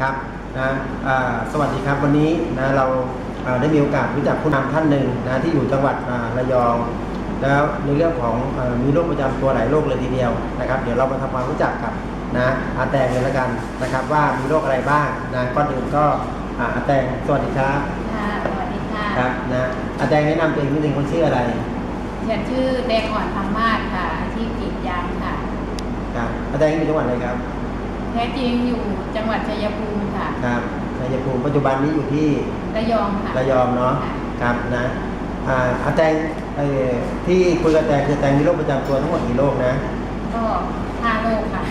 ครับนะอ่าสวัสดีครับวันนี้นะเราอ่าได้มีโอกาสรู้จักผู้นำท่านหนึ่งนะที่อยู่จังหวัดอ่าระยอง แล้วในเรื่องของเออมีโรคประจำตัวหลายโรคเลยทีเดียวนะครับ เดี๋ยวเรามาทำความรู้จักกับนะอาแตงเลยละกันนะครับ ว่ามีโรคอะไรบ้างนะก่อนอื่นก็อ่าอาแตงสวัสดีครับค่ะสวัสดีค่ะครับนะอาแตงแนะนำตัวเองนิดนึงคนชื่ออะไรฉันชื่อแดงอ่อนพังมาศค่ะอาชีพกรีดยางค่ะครับอาแตงอยู่จังหวัดอะไรครับ แท้จริงอยู่จังหวัดชัยภูมิค่ะ ครับชัยภูมิปัจจุบันนี้อยู่ที่ระยองค่ะ ระยองเนาะค่ะครับนะอ่าอาแตงเอ่อที่คุยกับแตงคือแตงมีโรคประจำตัวทั้งหมดกี่โรคนะก็ห้าโรคค่ะ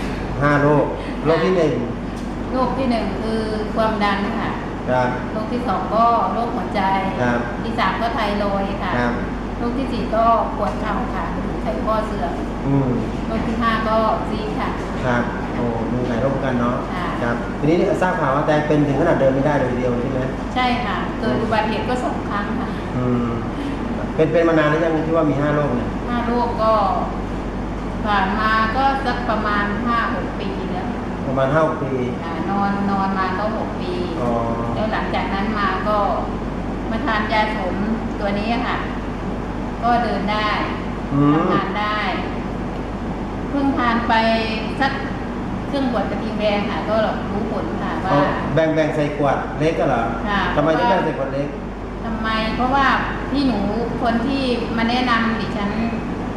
ห้าโรคโรคที่หนึ่งโรคที่หนึ่งคือความดันค่ะ ครับ โรคที่สองก็โรคหัวใจ ครับ ที่สามก็ไทรอยด์ค่ะ ครับ โรคที่สี่ก็ปวดเข่าค่ะไขข้อเสื่อมอืมโรคที่ห้าก็ซีดค่ะ ครับ โอ้มีหลายโรคกันเนาะค่ะ ครับทีนี้ทราบข่าวว่าแตงเป็นถึงขนาดเดินไม่ได้เลยทีเดียวใช่ไหมใช่ค่ะ เกิดอุบัติเหตุก็สองครั้งค่ะอืมเป็นเป็นมานานหรือยังที่ว่ามีห้าโรคเนี่ยห้าโรคก็ ผ่านมาก็สักประมาณห้าหกปีแล้วประมาณห้าปีอ่านอนนอนมาก็หกปี อ๋อแล้วหลังจากนั้นมาก็มาทานยาสมตัวนี้ค่ะ ก็เดินได้อืมทำงานได้ เพิ่งทานไปสัก เครื่องบดกระทิงแดงค่ะก็รู้ผลค่ะว่าเอาแบ่งแบ่งใส่ขวดเล็กก็เหรอค่ะ ทำไมถึงเพแบ่ราะงว่าใส่ขวดเล็ก ทำไมเพราะว่าพี่หนูคนที่มาแนะนำดิฉัน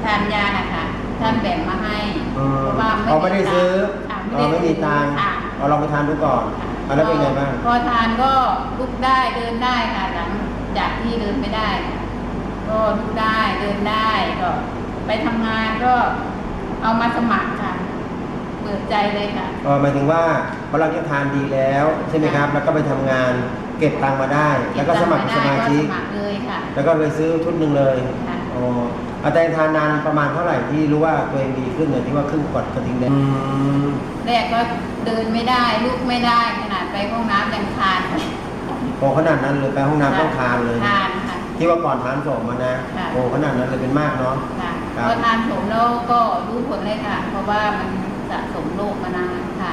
ทานยานะคะท่านแบ่งมาให้อืมเพราะว่าเขาไม่ได้ซื้อค่ะเราไม่มีตังค์ค่ะเอาลองไปทานดูก่อนเอาแล้วเป็นไงบ้าง พอทานก็ลุกได้เดินได้ค่ะหลังจากที่เดินไม่ได้ก็ลุกได้เดินได้ก็ ไปทำงานก็เอามาสมัครค่ะ เปิดใจเลยค่ะอ๋อหมายถึงว่าพอเราจะทานดีแล้วใช่ไหมครับ แล้วก็ไปทำงานเก็บตังค์มาได้ แล้วก็สมัครเป็นสมาชิกก็สมัครเลยค่ะ แล้วก็เลยซื้อชุดหนึ่งเลยค่ะ อ๋ออาจารย์ทานนานประมาณเท่าไหร่ที่รู้ว่าตัวเองดีขึ้นเนี่ยที่ว่าครึ่งกดกระทิงแดงอืมแรกก็เดินไม่ได้ลุกไม่ได้ ขนาดไปห้องน้ำยังทานค่ะโอ้ขนาดนั้นเลยไปห้องน้ำต้องทานเลยทานค่ะ ที่ว่าก่อนทานสมมานะ ค่ะ โอ้ขนาดนั้นเลยเป็นมากเนาะ ค่ะครับ พอทานผมแล้วก็รู้ผลเลยค่ะ เพราะว่ามัน สะสมโรคมานานค่ะ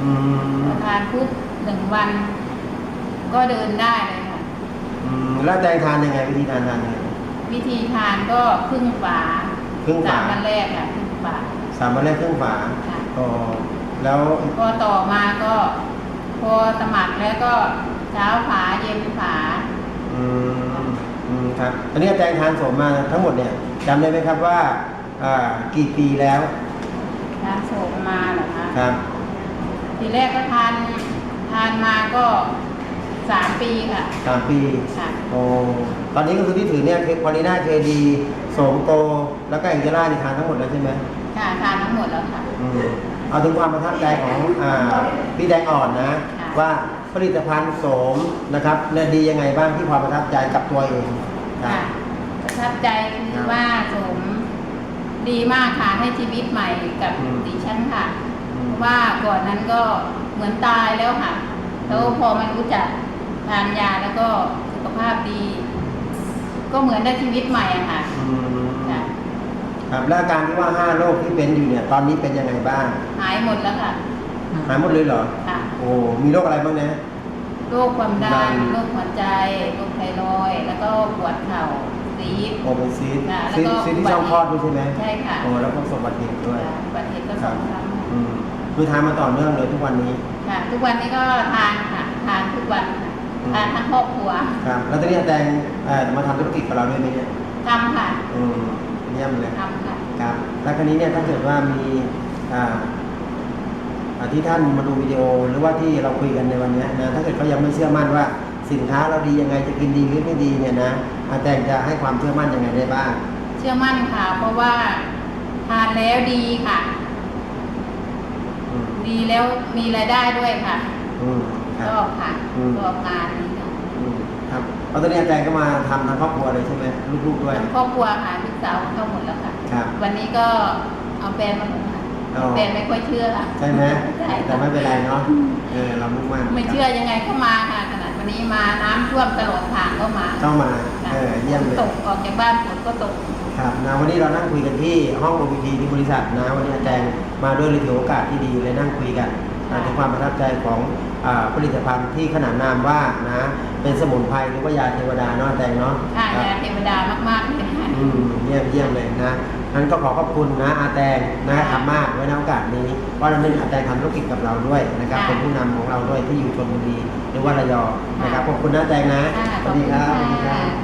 อืมพอทานปุ๊บหนึ่งวัน ก็เดินได้เลยค่ะอืมแล้วอาจารย์ทานยังไง วิธีทานทานยังไงวิธีทานก็ครึ่งฝาครึ่งฝาสามวันแรกค่ะครึ่งฝาสามวันแรกครึ่งฝาค่ะอ๋อแล้วพอต่อมาก็พอสมัครแล้วก็เช้าฝาเย็นฝาอืมอืมครับอันนี้อาจารย์ทานสมมาทั้งหมดเนี่ยจำได้ไหมครับว่า อ่า กี่ปีแล้ว ทานโสมมาเหรอคะครับ ทีแรกก็ทานทานมาก็สามปีค่ะ สามปี ค่ะ โอ้ ตอนนี้ก็คือที่ถือเนี่ยคือพอลีน่าเคดีโสมโตแล้วก็แองเจล่านี่ทานทั้งหมดแล้วใช่ไหมค่ะทานทั้งหมดแล้วค่ะ อืมเอาถึงความประทับใจของอ่าพี่แดงอ่อนนะค่ะว่าผลิตภัณฑ์โสมนะครับเนี่ยดียังไงบ้างที่ความประทับใจกับตัวเองครัค่ะบประทับใจคือว่าโสม ดีมากค่ะให้ชีวิตใหม่กับอืม ดิฉันค่ะอืเพมราะว่าก่อนนั้นก็เหมือนตายแล้วค่ะ แล้วพอมารู้จักทานยาแล้วก็สุขภาพดี ก็เหมือนได้ชีวิตใหม่อะค่ะอืมค่ะครับแล้วอาการที่ว่าห้าโรคที่เป็นอยู่เนี่ย ตอนนี้เป็นยังไงบ้าง หายหมดแล้วค่ะหายหมดเลยเหรอ ค่ะโอ้มีโรคอะไรบ้างนะ โรคความดัดันนโรคหัวใจโรคไทรอยด์แล้วก็ปวดเข่า ซีดโอเป็นซีดค่ะซีดแล้วก็ ซีดที่ช่องคลอดด้วยใช่ไหมใช่ค่ะโอ้แล้วก็ประสบอุบัติเหตุด้วยอุบัติเหตุก็สองครั้งอืมคือทานมาต่อเนื่องเลยทุกวันนี้ ค่ะ ทุกวันนี้ก็ทานค่ะทานทุกวันค่ะอืม ทานทั้งครอบครัวครับ แล้วตอนนี้อาจารย์เอ่อมาทำธุรกิจกับเราด้วยไหมเนี่ยทำค่ะอืมเยี่ยมเลย ทำค่ะ ครับ แล้วคราวนี้เนี่ยถ้าเกิดว่ามีอ่าอ่าที่ท่านมาดูวิดีโอหรือว่าที่เราคุยกันในวันเนี้ยนะถ้าเกิดเขายังไม่เชื่อมั่นว่าสินค้าเราดียังไงจะกินดีหรือไม่ดีเนี่ยนะ อาจารย์จะให้ความเชื่อมั่นยังไงได้บ้าง เชื่อมั่นค่ะ เพราะว่าทานแล้วดีค่ะ อืมดีแล้วมีรายได้ด้วยค่ะอืมคชรับอบค่ะอืม ชอบงานนี้ค่ะอืมครับเพราะตอนนี้อาจารย์ก็มาทำทั้งครอบครัวเลยใช่ไหมลูกๆด้วย ทั้งครอบครัวค่ะลูกสาวเข้าหมดแล้วค่ะ ครับ วันนี้ก็เอาแฟนมาหมดค่ะอ๋อ แฟนไม่ค่อยเชื่อค่ะใช่ไหมใช่แต่ค่ะไม่เป็นไรเนาะเออเรามุ่งมั่นไม่เชื่อยังไงก็มาค่ะขนาดวันนี้มาน้ำท่วมตลอดทางก็มา ต้องมาค่ะ เออเยี่ยมเลย ตกออกจากบ้านฝนก็ตก ครับนะวันนี้เรานั่งคุยกันที่ห้อง OPT ที่บริษัทนะวันนี้อาจารย์มาด้วยเลยถือโอกาสที่ดีเลยนั่งคุยกันค่ะถึงความประทับใจของอาผลิตภัณฑ์ที่ขนานนามว่านะเป็นสมุนไพรหรือว่ายาเทวดาเนาะแต่งเนาะค่ะครับ ยาเทวดามากๆเลยค่ะ อืมเยี่ยมเยี่ยมเลยนะนั้นก็ขอขอบคุณนะอาแตงนะค่ะทำมากไว้ในโอกาสนี้เพราะเราหนึ่งอาแตงทำธุรกิจกับเราด้วยนะครับ ค่ะเป็นผู้นำของเราด้วยที่อยู่ชลบุรีหรือว่าระยองนะครับขอบคุณนะอาแตงนะ ค่ะสวัสดีครับสวัสดีครับค่ะ